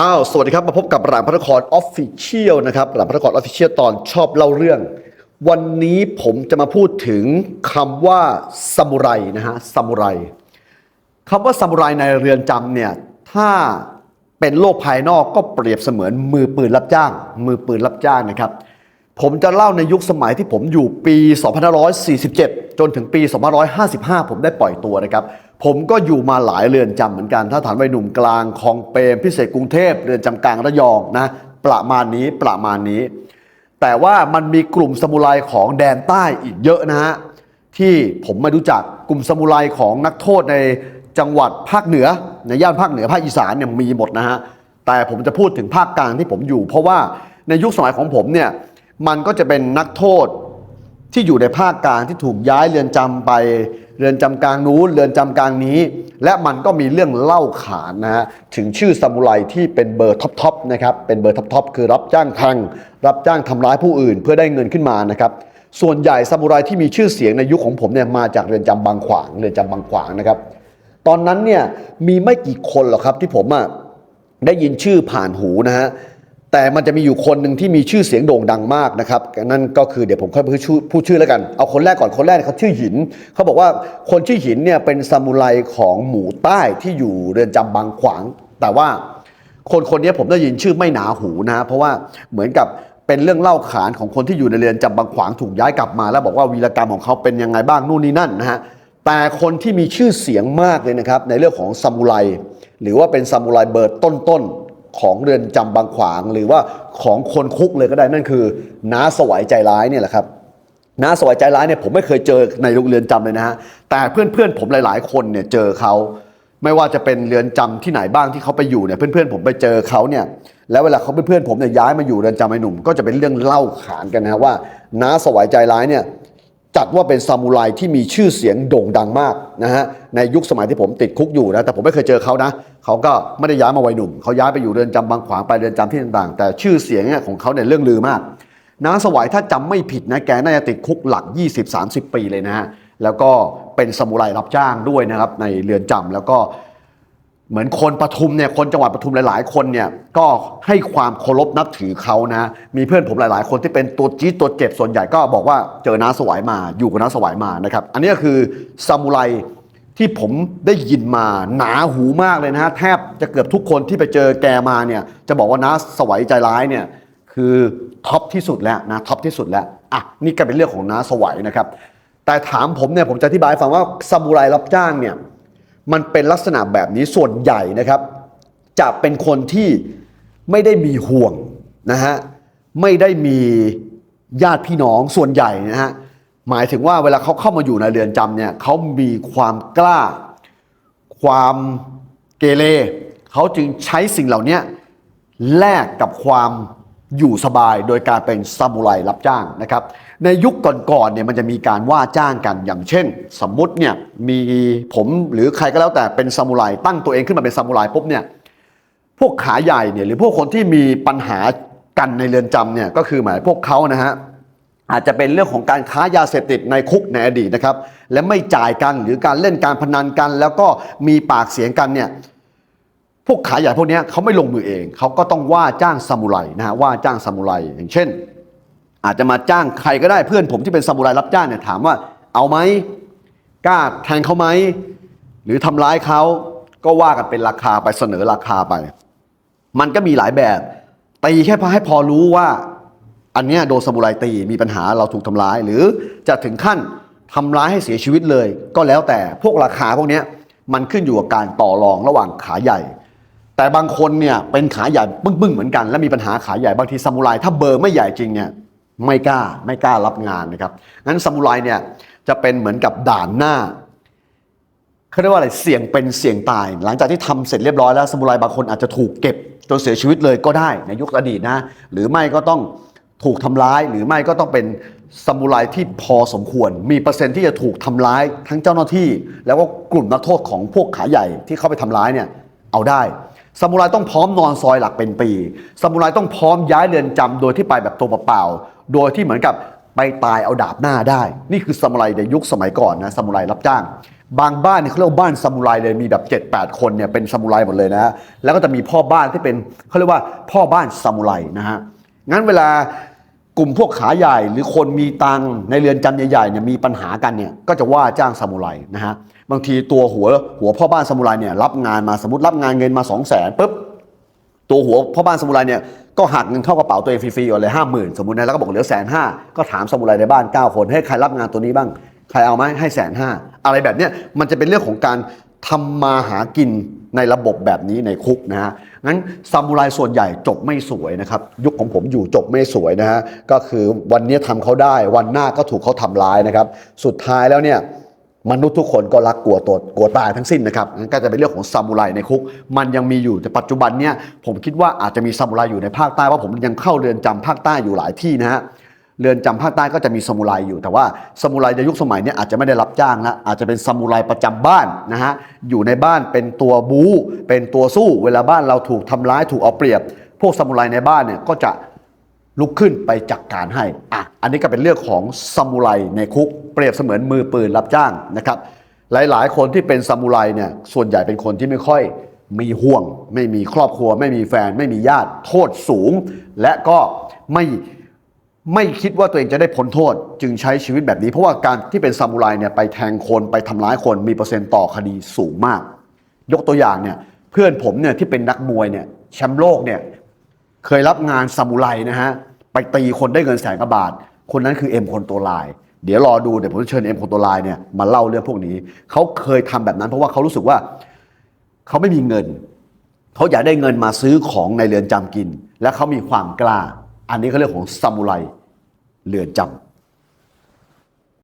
อ้าว สวัสดีครับ มาพบกับหลังพระนครออฟฟิเชียลนะครับหลังพระนครออฟฟิเชียลตอนชอบเล่าเรื่อง วันนี้ผมจะมาพูดถึงคำว่าซามูไรนะฮะซามูไรคำว่าซามูไรในเรือนจำเนี่ย ถ้าเป็นโลกภายนอกก็เปรียบเสมือนมือปืนรับจ้าง มือปืนรับจ้างนะครับ ผมจะเล่าในยุคสมัยที่ผมอยู่ปี 2547 จนถึงปี 2555 ผมได้ปล่อยตัวนะครับ ผมก็อยู่มาหลายเรือนจำเหมือนกัน ถ้าฐานวัยหนุ่มกลางคลองเปรมพิเศษกรุงเทพเรือนจำกลางระยองนะประมาณนี้ประมาณนี้ แต่ว่ามันมีกลุ่มสมุไรของแดนใต้อีกเยอะนะฮะที่ผมไม่รู้จักกลุ่มสมุไรของนักโทษในจังหวัดภาคเหนือในย่านภาคเหนือภาคอีสานเนี่ยมีหมดนะฮะแต่ผมจะพูดถึงภาคกลางที่ผมอยู่ เพราะว่าในยุคสมัยของผมเนี่ย มันก็จะเป็นนักโทษที่อยู่ในภาคกลางที่ถูกย้ายเรือนจำไป เรือนจำกลางนู้นเรือนจำกลางนี้ และมันก็มีเรื่องเล่าขานนะฮะถึงชื่อซามูไรที่เป็นเบอร์ท็อปๆนะครับเป็นเบอร์ท็อปๆคือรับจ้างแทงรับจ้างทำร้ายผู้อื่น เพื่อได้เงินขึ้นมานะครับส่วนใหญ่ซามูไรที่มีชื่อเสียงในยุคของผมเนี่ยมาจากเรือนจำบางขวางเรือนจำบางขวางนะครับ ตอนนั้นเนี่ยมีไม่กี่คนหรอกครับที่ผมอะได้ยินชื่อผ่านหูนะฮะ แต่มันจะมีอยู่คนหนึ่งที่มีชื่อเสียงโด่งดังมากนะครับนั่นก็คือเดี๋ยวผมค่อยพูดชื่อพูดชื่อแล้วกัน เอาคนแรกก่อนคนแรกเขาชื่อหิน เขาบอกว่าคนชื่อหินเนี่ยเป็นซามูไรของหมู่ใต้ที่อยู่เรือนจำบางขวาง แต่ว่าคนคนนี้ผมได้ยินชื่อไม่หนาหูนะเพราะว่าเหมือนกับเป็นเรื่องเล่าขานของคนที่อยู่ในเรือนจำบางขวางถูกย้ายกลับมา แล้วบอกว่าวีรกรรมของเขาเป็นยังไงบ้างนู่นนี่นั่นนะฮะแต่คนที่มีชื่อเสียงมากเลยนะครับในเรื่องของซามูไรหรือว่าเป็นซามูไรเบิร์ดต้นๆ ของเรือนจำบางขวาง หรือว่าของคนคุกเลยก็ได้นั่นคือน้าสวัยใจร้ายเนี่ยแหละครับน้าสวัยใจร้ายเนี่ยผมไม่เคยเจอในโรงเรือนจำเลยนะฮะแต่เพื่อนๆผมหลาย ๆ คนเนี่ยเจอเขาไม่ว่าจะเป็นเรือนจำที่ไหนบ้างที่เขาไปอยู่เนี่ยเพื่อนๆผมไปเจอเขาเนี่ยแล้วเวลาเขาเพื่อนๆผมเนี่ยย้ายมาอยู่เรือนจำไอ้หนุ่ม ก็จะเป็นเรื่องเล่าขานกันนะฮะว่าน้าสวัยใจร้ายเนี่ย จัดว่าเป็นซามูไรที่มีชื่อเสียงโด่งดังมากนะฮะในยุคสมัยที่ผมติดคุกอยู่นะแต่ผมไม่เคยเจอเขานะเขาก็ไม่ได้ย้ายมาวัยหนุ่มเขาย้ายไปอยู่เรือนจำบางขวางไปเรือนจำที่ต่างๆ แต่ชื่อเสียงเนี่ยของเขาเนี่ยเรื่องลือมากน้าสวัยถ้าจำไม่ผิดนะแกน่าจะติดคุกหลัก 20-30 ปีเลยนะฮะแล้วก็เป็นสมุไรรับจ้างด้วยนะครับในเรือนจำแล้วก็ เหมือนคนปทุมเนี่ยคนจังหวัดปทุมหลาย ๆ คนเนี่ยก็ให้ความเคารพนับถือเขานะ มีเพื่อนผมหลาย ๆ คนที่เป็นตัวจี๊ดตัวเจ็บส่วนใหญ่ก็บอกว่าเจอน้าสวัยมาอยู่กับน้าสวัยมานะครับ อันนี้ก็คือซามูไรที่ผมได้ยินมาหนาหูมากเลยนะฮะแทบจะเกือบทุกคนที่ไปเจอแกมาเนี่ยจะบอกว่าน้าสวัยใจร้ายเนี่ยคือท็อปที่สุดแล้วนะท็อปที่สุดแล้วอะนี่ก็เป็นเรื่องของน้าสวัยนะครับแต่ถามผมเนี่ยผมจะอธิบายฟังว่าซามูไรรับจ้างเนี่ย มันเป็นลักษณะแบบนี้ส่วนใหญ่นะครับ จะเป็นคนที่ไม่ได้มีห่วงนะฮะไม่ได้มีญาติพี่น้องส่วนใหญ่นะฮะหมายถึงว่าเวลาเขาเข้ามาอยู่ในเรือนจำเนี่ยเขามีความกล้า ความเกเรเขาจึงใช้สิ่งเหล่านี้แลกกับความอยู่สบายโดยการเป็นซามูไรรับจ้างนะครับ ในยุคก่อนๆเนี่ยมันจะมีการว่าจ้างกันอย่างเช่น สมมุติเนี่ยมีผมหรือใครก็แล้วแต่เป็นซามูไรตั้งตัวเองขึ้นมาเป็นซามูไรปุ๊บเนี่ยพวกขาใหญ่เนี่ยหรือพวกคนที่มีปัญหากันในเรือนจำเนี่ยก็คือหมายพวกเขานะฮะอาจจะเป็นเรื่องของการค้ายาเสพติดในคุกในอดีตนะครับ และไม่จ่ายกันหรือการเล่นการพนันกัน แล้วก็มีปากเสียงกันเนี่ยพวกขาใหญ่พวกนี้เขาไม่ลงมือเอง เขาก็ต้องว่าจ้างซามูไรนะฮะว่าจ้างซามูไรอย่างเช่น อาจจะมาจ้างใครก็ได้เพื่อนผมที่เป็นซามูไรรับจ้างเนี่ยถามว่าเอาไหมกล้าแทงเขาไหมหรือทำร้ายเขาก็ว่ากันเป็นราคาไปเสนอราคาไป มันก็มีหลายแบบตีแค่พอให้พอรู้ว่า อันเนี้ยโดนซามูไรตีมีปัญหาเราถูกทำร้าย หรือจะถึงขั้นทำร้ายให้เสียชีวิตเลย ก็แล้วแต่พวกราคาพวกเนี้ยมันขึ้นอยู่กับการต่อรองระหว่างขาใหญ่ แต่บางคนเนี่ยเป็นขาใหญ่บึ้งๆเหมือนกัน แล้วมีปัญหาขาใหญ่บางทีซามูไรถ้าเบอร์ไม่ใหญ่จริงเนี่ย ไม่กล้าไม่กล้ารับงานนะครับงั้นซามูไรเนี่ยจะเป็นเหมือนกับด่านหน้าเขาเรียกว่าอะไรเสี่ยงเป็นเสี่ยงตาย หลังจากที่ทำเสร็จเรียบร้อยแล้วสมุไรบางคนอาจจะถูกเก็บจนเสียชีวิตเลยก็ได้ในยุคอดีตนะหรือไม่ก็ต้องถูกทำร้ายหรือไม่ก็ต้องเป็นสมุไรที่พอสมควร มีเปอร์เซ็นต์ที่จะถูกทำร้ายทั้งเจ้าหน้าที่ แล้วก็กลุ่มนักโทษของพวกขาใหญ่ที่เข้าไปทำร้ายเนี่ยเอาได้สมุไรต้องพร้อมนอนซอยหลักเป็นปีสมุไรต้องพร้อมย้ายเรือนจำโดยที่ไปแบบตัวเปล่า โดยที่เหมือนกับไปตายเอาดาบหน้าได้ นี่คือสมุไรในยุคสมัยก่อนนะสมุไรรับจ้าง บางบ้านเนี่ยเขาเรียกว่าบ้านซามูไรเลยมีแบบ 7 8 คนเนี่ยเป็นซามูไรหมดเลยนะฮะแล้วก็จะมีพ่อบ้านที่เป็นเขาเรียกว่าพ่อบ้านซามูไรนะฮะงั้นเวลากลุ่มพวกขาใหญ่หรือคนมีตังในเรือนจำใหญ่ๆเนี่ยมีปัญหากันเนี่ยก็จะว่าจ้างซามูไรนะฮะบางทีตัวหัวหัวพ่อบ้านซามูไรเนี่ยรับงานมาสมมติรับงานเงินมา 2 0 0 0 0นปุ๊บตัวหัวพ่อบ้านสมุไรเนี่ย ก็หักเงินเข้ากระเป๋าตัวเองฟรีๆก่อนเลยห้าหมื่นสมมตินะแล้วก็บอกเหลือแสนห้าก็ถามสมุไรในบ้าน 9 คนให้ใครรับงานตัวนี้บ้าง ใครเอาไหมให้แสนห้าอะไรแบบเนี้ยมันจะเป็นเรื่องของการทำมาหากินในระบบแบบนี้ในคุกนะฮะงั้นซามูไรส่วนใหญ่จบไม่สวยนะครับ ยุคของผมอยู่จบไม่สวยนะฮะก็คือวันนี้ทำเขาได้วันหน้าก็ถูกเขาทำร้ายนะครับ สุดท้ายแล้วเนี่ย มนุษย์ทุกคนก็รักกลัวตัวกลัวตายทั้งสิ้นนะครับงั้นก็จะเป็นเรื่องของซามูไรในคุก มันยังมีอยู่แต่ปัจจุบันเนี่ยผมคิดว่าอาจจะมีซามูไรอยู่ในภาคใต้เพราะผมยังเข้าเรือนจำภาคใต้อยู่หลายที่นะฮะเรือนจำภาคใต้ก็จะมีซามูไรอยู่แต่ว่าซามูไรในยุคสมัยนี้อาจจะไม่ได้รับจ้างละอาจจะเป็นซามูไรประจำบ้านนะฮะอยู่ในบ้านเป็นตัวบูเป็นตัวสู้ เวลาบ้านเราถูกทำร้ายถูกเอาเปรียบ พวกซามูไรในบ้านเนี่ยก็จะ ลุกขึ้นไปจัดการให้อะอันนี้ก็เป็นเรื่องของซามูไรในคุกเปรียบเสมือนมือปืนรับจ้างนะครับหลายๆ คนที่เป็นซามูไรเนี่ยส่วนใหญ่เป็นคนที่ไม่ค่อยมีห่วง ไม่มีครอบครัว ไม่มีแฟน ไม่มีญาติโทษสูง และก็ไม่ไม่คิดว่าตัวเองจะได้พ้นโทษ จึงใช้ชีวิตแบบนี้ เพราะว่าการที่เป็นซามูไรเนี่ยไปแทงคนไปทำร้ายคนมีเปอร์เซ็นต์ต่อคดีสูงมาก ยกตัวอย่างเนี่ยเพื่อนผมเนี่ยที่เป็นนักมวยเนี่ยแชมป์โลกเนี่ยเคยรับงานซามูไรนะฮะ ไปตีคนได้เงินแสนกว่าบาท คนนั้นคือเอ็มคนตัวลาย เดี๋ยวรอดูเดี๋ยวผมจะเชิญเอ็มคนตัวลายเนี่ยมาเล่าเรื่องพวกนี้เขาเคยทำแบบนั้นเพราะว่าเขารู้สึกว่าเขาไม่มีเงินเขาอยากได้เงินมาซื้อของในเรือนจำกิน และเขามีความกล้า อันนี้เขาเรียกของซามูไรเรือนจำ